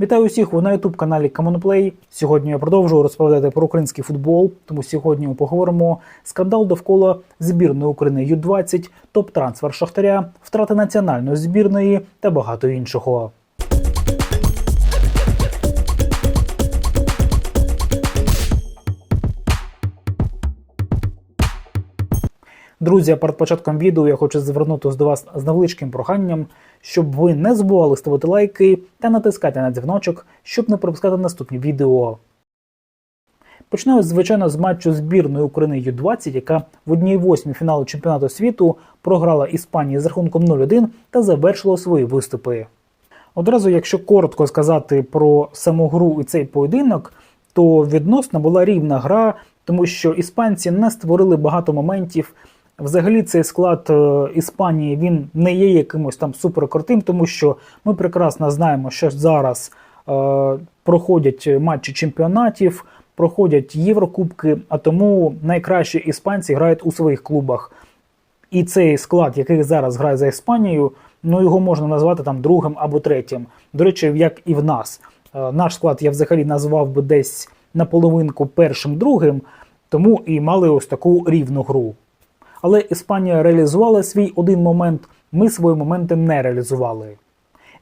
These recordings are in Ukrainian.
Вітаю усіх ви на youtube каналі Commonplay. Сьогодні я продовжую розповідати про український футбол. Тому сьогодні ми поговоримо скандал довкола збірної України Ю-20, топ-трансфер Шахтаря, втрати національної збірної та багато іншого. Друзі, перед початком відео я хочу звернутися до вас з невеличким проханням, щоб ви не забували ставити лайки та натискати на дзвіночок, щоб не пропускати наступні відео. Починаю, звичайно, з матчу збірної України Ю-20, яка в одній восьмій фіналу чемпіонату світу програла Іспанії з рахунком 0-1 та завершила свої виступи. Одразу, якщо коротко сказати про саму гру і цей поєдинок, то відносно була рівна гра, тому що іспанці не створили багато моментів. Взагалі, цей склад е, Іспанії він не є якимось там суперкрутим, тому що ми прекрасно знаємо, що зараз е, проходять матчі чемпіонатів, проходять Єврокубки, а тому найкращі іспанці грають у своїх клубах. І цей склад, який зараз грає за Іспанію, ну його можна назвати там другим або третім. До речі, як і в нас. Е, Наш склад я взагалі назвав би десь наполовинку першим другим, тому і мали ось таку рівну гру. Але Іспанія реалізувала свій один момент, ми свої моменти не реалізували.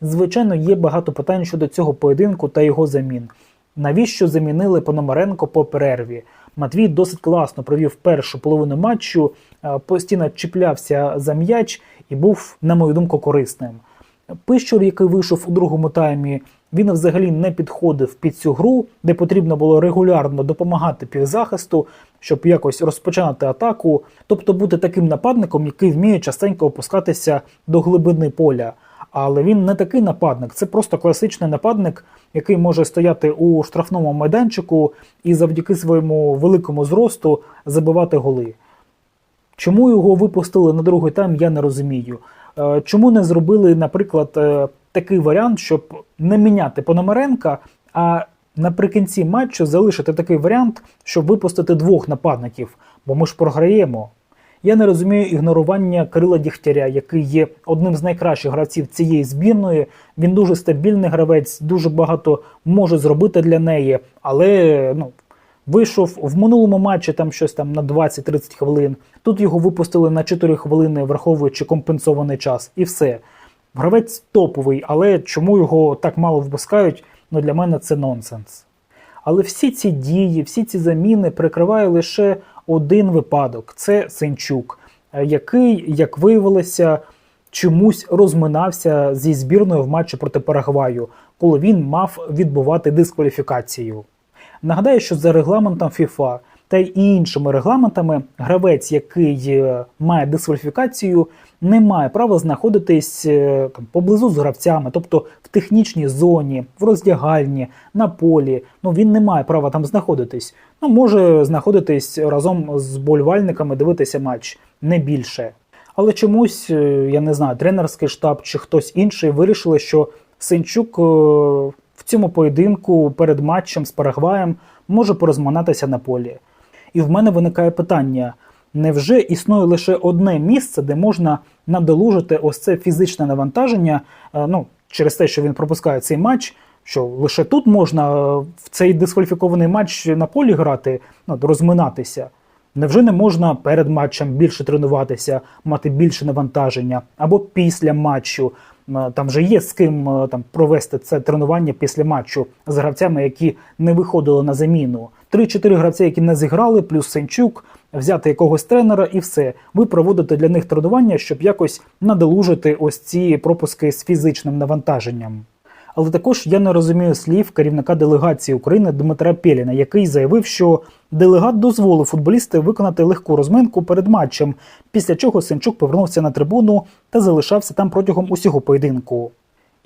Звичайно, є багато питань щодо цього поєдинку та його замін. Навіщо замінили Пономаренко по перерві? Матвій досить класно провів першу половину матчу, е, постійно чіплявся за м'яч і був, на мою думку, корисним. Пищур, який вийшов у другому таймі, він взагалі не підходив під цю гру, де потрібно було регулярно допомагати півзахисту, щоб якось розпочинати атаку, тобто бути таким нападником, який вміє частенько опускатися до глибини поля. Але він не такий нападник, це просто класичний нападник, який може стояти у штрафному майданчику і завдяки своєму великому зросту забивати голи. Чому його випустили на другий тайм, я не розумію. Е, Чому не зробили, наприклад, е, такий варіант, щоб не міняти Пономаренка, а наприкінці матчу залишити такий варіант, щоб випустити двох нападників, бо ми ж програємо. Я не розумію ігнорування Кирила Дігтяря, який є одним з найкращих гравців цієї збірної. Він дуже стабільний гравець, дуже багато може зробити для неї, але ну. Вийшов в минулому матчі там щось там на 20-30 хвилин. Тут його випустили на 4 хвилини, враховуючи компенсований час, і все. Гравець топовий, але чому його так мало випускають? Ну для мене це нонсенс. Але всі ці дії, всі ці заміни прикриває лише один випадок: це Сенчук, е, який, як виявилося, чомусь розминався зі збірною в матчі проти Парагваю, коли він мав відбувати дискваліфікацію. Нагадаю, що за регламентом FIFA та й іншими регламентами гравець, який е, має дискваліфікацію, не має права знаходитись е, там, поблизу з гравцями, тобто в технічній зоні, в роздягальні, на полі. Ну він не має права там знаходитись. Ну може знаходитись разом з болівальниками, дивитися матч, не більше. Але чомусь, е, я не знаю, тренерський штаб чи хтось інший вирішили, що Сенчук е, в цьому поєдинку перед матчем з Парагваєм може порозминатися на полі. І в мене виникає питання: невже існує лише одне місце, де можна надолужити ось це фізичне навантаження, е, ну, через те, що він пропускає цей матч, що лише тут можна е, в цей дискваліфікований матч на полі грати, ну, розминатися? Невже не можна перед матчем більше тренуватися, мати більше навантаження або після матчу? Е, Там вже є з ким там провести це тренування після матчу з гравцями, які не виходили на заміну. Три-чотири гравці, які не зіграли, плюс Сенчук, взяти якогось тренера і все. Ви проводите для них тренування, щоб якось надолужити ось ці пропуски з фізичним навантаженням. Але також я не розумію слів керівника делегації України Дмитра Пєліна, який заявив, що делегат дозволив футболісти виконати легку розминку перед матчем, після чого Сенчук повернувся на трибуну та залишався там протягом усього поєдинку.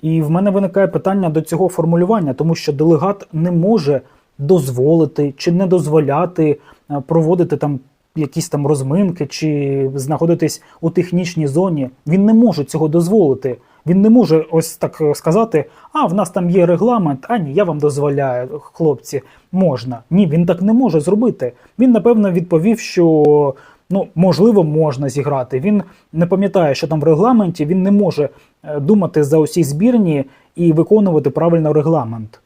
І в мене виникає питання до цього формулювання, тому що делегат не може дозволити чи не дозволяти е, проводити там якісь там розминки чи знаходитись у технічній зоні. Він не може цього дозволити. Він не може ось так сказати: а в нас там є регламент, а ні, я вам дозволяю, хлопці, можна. Ні, він так не може зробити. Він напевно відповів, що ну можливо можна зіграти. Він не пам'ятає, що там в регламенті він не може е, думати за усі збірні і виконувати правильно регламент.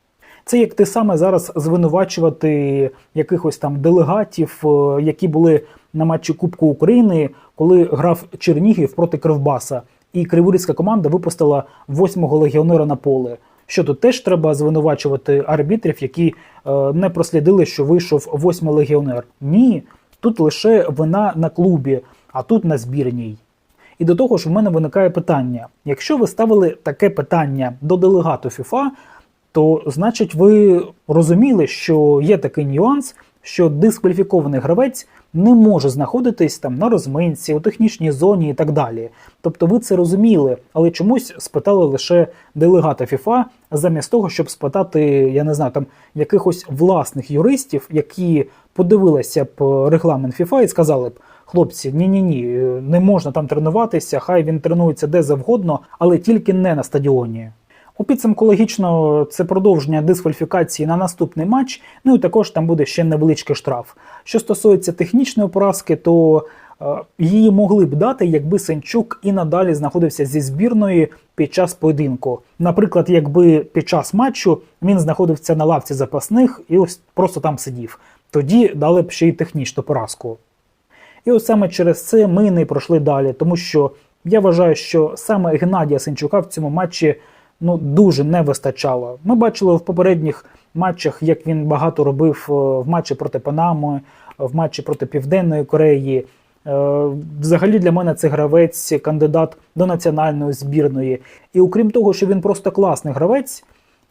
Це як те саме зараз звинувачувати якихось там делегатів, е, які були на матчі Кубку України, коли грав Чернігів проти Кривбаса, і криворізька команда випустила восьмого легіонера на поле. Що тут теж треба звинувачувати арбітрів, які е, не прослідили, що вийшов восьмий легіонер. Ні, тут лише вина на клубі, а тут на збірній. І до того ж, в мене виникає питання: якщо ви ставили таке питання до делегату ФІФА, то значить ви розуміли, що є такий нюанс, що дискваліфікований гравець не може знаходитись там на розминці, у технічній зоні і так далі. Тобто ви це розуміли, але чомусь спитали лише делегата ФІФА, замість того, щоб спитати, я не знаю, там якихось власних юристів, які подивилися б регламент ФІФА і сказали б. Хлопці, ні, ні, ні, не можна там тренуватися, хай він тренується де завгодно, але тільки не на стадіоні. У підсумку логічно це продовження дискваліфікації на наступний матч. Ну і також там буде ще невеличкий штраф. Що стосується технічної поразки, то е, її могли б дати, якби Сенчук і надалі знаходився зі збірної під час поєдинку. Наприклад, якби під час матчу він знаходився на лавці запасних і ось просто там сидів. Тоді дали б ще й технічну поразку. І ось саме через це ми не пройшли далі, тому що я вважаю, що саме Геннадія Сенчука в цьому матчі ну дуже не вистачало. Ми бачили в попередніх матчах, як він багато робив е, в матчі проти Панами, в матчі проти Південної Кореї. Е, Взагалі для мене це гравець, кандидат до національної збірної. І окрім того, що він просто класний гравець.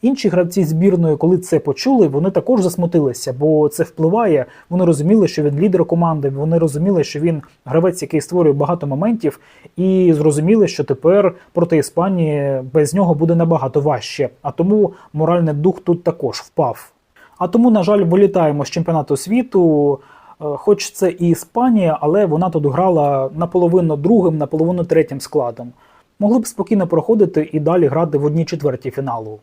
Інші гравці збірної, коли це почули, вони також засмутилися, бо це впливає. Вони розуміли, що він лідер команди. Вони розуміли, що він гравець, який створює багато моментів, і зрозуміли, що тепер проти Іспанії без нього буде набагато важче. А тому моральний дух тут також впав. А тому, на жаль, вилітаємо з чемпіонату світу. Е, Хоч це і Іспанія, але вона тут грала наполовину другим, наполовину третім складом. Могли б спокійно проходити і далі грати в одній четвертій фіналу.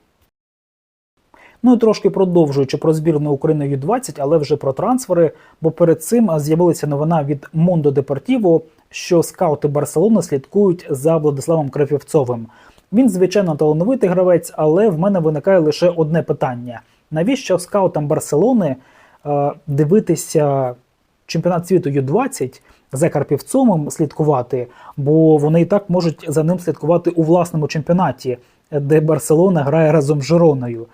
Ну і трошки продовжуючи про збірну України Ю-20, але вже про трансфери, бо перед цим з'явилася новина від Мондо Депортіво, що скаути Барселони слідкують за Владиславом Крафівцовим. Він, звичайно, талановитий гравець, але в мене виникає лише одне питання: навіщо скаутам Барселони е, дивитися чемпіонат світу Ю-20 за Карпівцовим слідкувати, бо вони і так можуть за ним слідкувати у власному чемпіонаті, де Барселона грає разом з Жироною.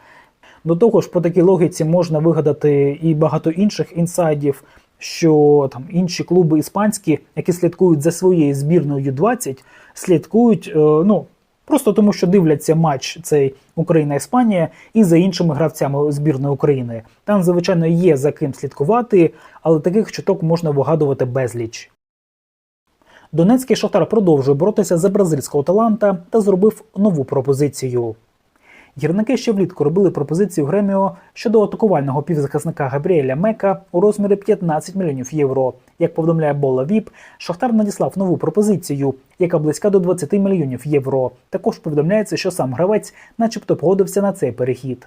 До того ж, по такій логіці можна вигадати і багато інших інсайдів, що там інші клуби іспанські, які слідкують за своєю збірною Ю-20, слідкують, е, ну просто тому, що дивляться матч цей Україна-Іспанія і за іншими гравцями збірної України. Там, звичайно, є за ким слідкувати, але таких чуток можна вигадувати безліч. Донецький Шахтар продовжує боротися за бразильського таланта та зробив нову пропозицію. Гірники ще влітку робили пропозицію Греміо щодо атакувального півзахисника Габріеля Мека у розмірі 15 мільйонів євро. Як повідомляє Бола Віп, Шахтар надіслав нову пропозицію, яка близька до 20 мільйонів євро. Також повідомляється, що сам гравець, начебто, погодився на цей перехід.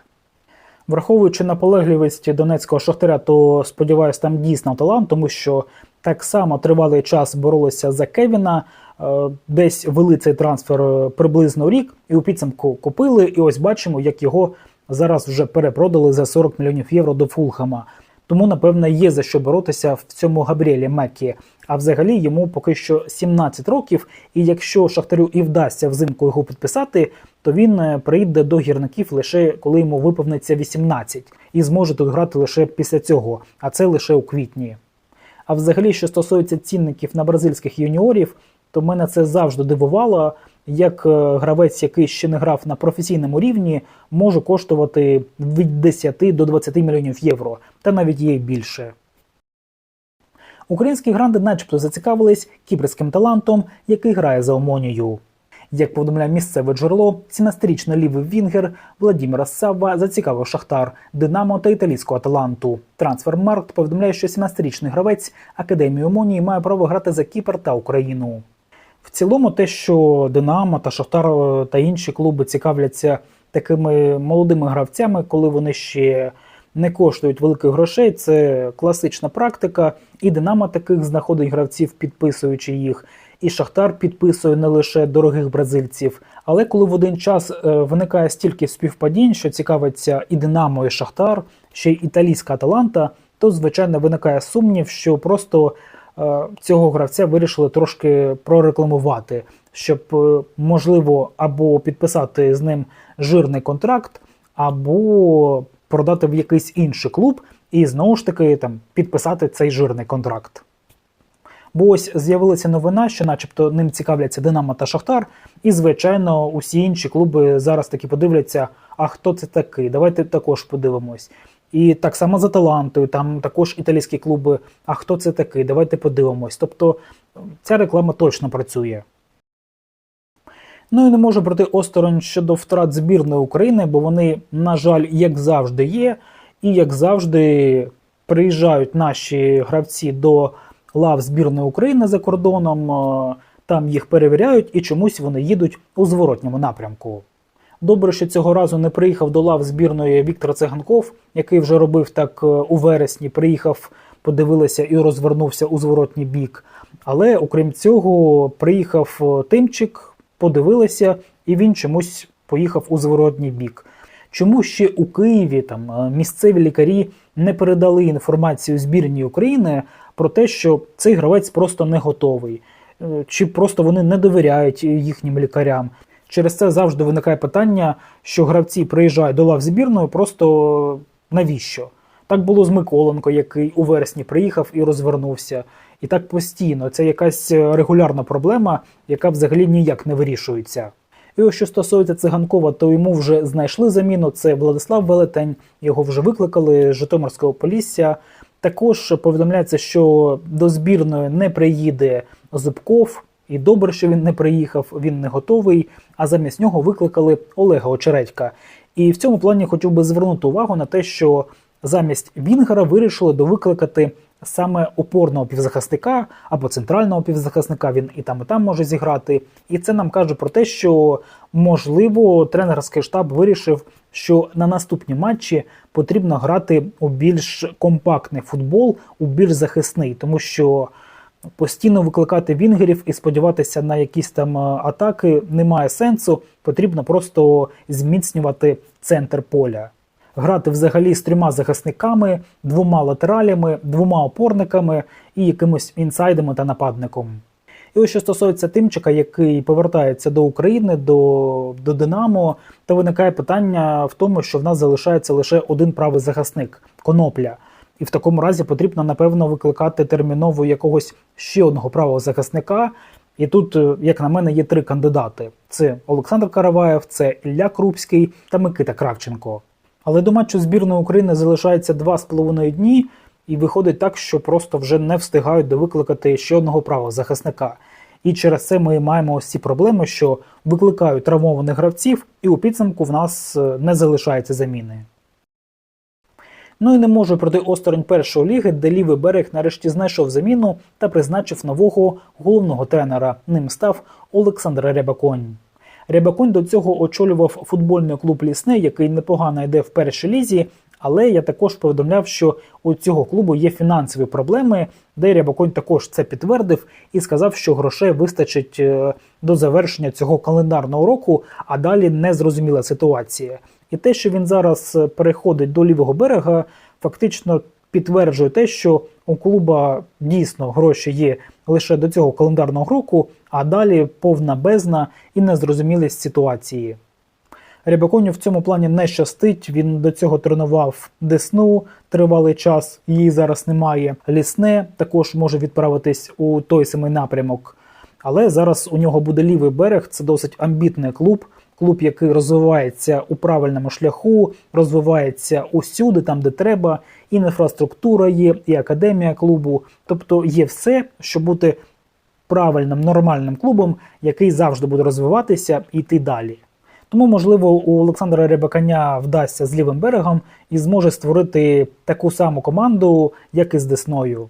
Враховуючи наполегливість донецького шахтаря, то сподіваюся, там дійсно талант, тому що так само тривалий час боролися за Кевіна. е, Десь вели цей трансфер е, приблизно рік, і у підсумку купили. І ось бачимо, як його зараз вже перепродали за 40 мільйонів євро до Фулхама. Тому, напевно, є за що боротися в цьому Габріелі Меккі. А взагалі йому поки що 17 років, і якщо Шахтарю і вдасться взимку його підписати, то він е, прийде до гірників лише коли йому виповниться 18, і зможе тут грати лише після цього, а це лише у квітні. А взагалі, що стосується цінників на бразильських юніорів, то мене це завжди дивувало, як е, гравець, який ще не грав на професійному рівні, може коштувати від 10 до 20 мільйонів євро, та навіть є більше. Українські гранди начебто зацікавились кіпрським талантом, який грає за Омонію. Як повідомляє місцеве джерело, 17-річний лівий Вінгер Владіміра Савва зацікавив Шахтар, Динамо та італійського Аталанту. Трансфермаркт повідомляє, що 17-річний гравець Академії Омонії має право грати за Кіпр та Україну. В цілому, те, що Динамо та Шахтар е, та інші клуби цікавляться такими молодими гравцями, коли вони ще не коштують великих грошей, це класична практика. І Динамо таких знаходить гравців, підписуючи їх. І Шахтар підписує не лише дорогих бразильців, Але коли в один час е, виникає стільки співпадінь, що цікавиться і Динамо, і Шахтар, ще й італійська Аталанта, то звичайно виникає сумнів, що просто цього гравця вирішили трошки прорекламувати, щоб е, можливо або підписати з ним жирний контракт, або продати в якийсь інший клуб і знову ж таки там підписати цей жирний контракт. Бо ось з'явилася новина, що, начебто, ним цікавляться Динамо та Шахтар, і, звичайно, усі інші клуби зараз таки подивляться, а хто це такий? Давайте також подивимось. І так само з Аталантою, там також італійські клуби. А хто це такий? Давайте подивимось. Тобто ця реклама точно працює. Ну і не можу проти осторонь щодо втрат збірної України, бо вони, на жаль, як завжди є, і як завжди приїжджають наші гравці до лав збірної України за кордоном, е, там їх перевіряють і чомусь вони їдуть у зворотньому напрямку. Добре, що цього разу не приїхав до лав збірної Віктор Циганков, який вже робив так е, у вересні, приїхав, подивилися і розвернувся у зворотній бік. Але окрім цього, приїхав е, Тимчик, подивилися, і він чомусь поїхав у зворотній бік. Чому ще у Києві там е, місцеві лікарі не передали інформацію збірній України про те, що цей гравець просто не готовий, чи просто вони не довіряють їхнім лікарям? Через це завжди виникає питання, що гравці приїжджають до лав збірної, просто навіщо? Так було з Миколенко, який у вересні приїхав і розвернувся. І так постійно. Це якась е, регулярна проблема, яка взагалі ніяк не вирішується. І ось що стосується циганкова, то йому вже знайшли заміну. Це Владислав Велетень. Його вже викликали з Житомирського Полісся. Також повідомляється, що до збірної не приїде Зубков. І добре, що він не приїхав, він не готовий. А замість нього викликали Олега Очередька. І в цьому плані хотів би звернути увагу на те, що замість Вінгера вирішили довикликати саме опорного півзахисника або центрального півзахисника. Він і там, і там може зіграти. І це нам каже про те, що можливо тренерський штаб вирішив, що на наступні матчі потрібно грати у більш компактний футбол, у більш захисний, тому що. Постійно викликати вінгерів і сподіватися на якісь там е, атаки немає сенсу. Потрібно просто зміцнювати центр поля. Грати взагалі з трьома захисниками, двома латералями, двома опорниками і якимось інсайдами та нападником. І ось що стосується Тимчика, який повертається до України, до, до Динамо, то виникає питання в тому, що в нас залишається лише один правий захисник конопля. І в такому разі потрібно, напевно, викликати терміново якогось ще одного правого захисника. І тут, е, як на мене, є три кандидати: це Олександр Караваєв, це Ілля Крупський та Микита Кравченко. Але до матчу збірної України залишається два з половиною дні, і виходить так, що просто вже не встигають довикликати ще одного правого захисника. І через це ми маємо ось ці проблеми, що викликають травмованих гравців, і у підсумку в нас е, не залишається заміни. Ну і не можу проти осторонь першої ліги, де лівий берег нарешті знайшов заміну та призначив нового головного тренера. Ним став Олександр Рябаконь. Рябаконь до цього очолював футбольний клуб Лісне, який непогано йде в першій лізі. Але я також повідомляв, що у цього клубу є фінансові проблеми, де Рябаконь також це підтвердив і сказав, що грошей вистачить е, до завершення цього календарного року, а далі незрозуміла ситуація. І те, що він зараз е, переходить до лівого берега, фактично підтверджує те, що у клуба дійсно гроші є лише до цього календарного року, а далі повна бездна і незрозумілість ситуації. Рябаконю в цьому плані не щастить. Він до цього тренував Десну тривалий час, її зараз немає. Лісне також може відправитись у той самий напрямок. Але зараз у нього буде лівий берег, це досить амбітний клуб. Клуб, який розвивається у правильному шляху, розвивається усюди, там де треба, і інфраструктура є, і академія клубу. Тобто є все, щоб бути правильним, нормальним клубом, який завжди буде розвиватися і йти далі. Тому, можливо, у Олександра Рябаканя вдасться з лівим берегом і зможе створити таку саму команду, як і з Десною.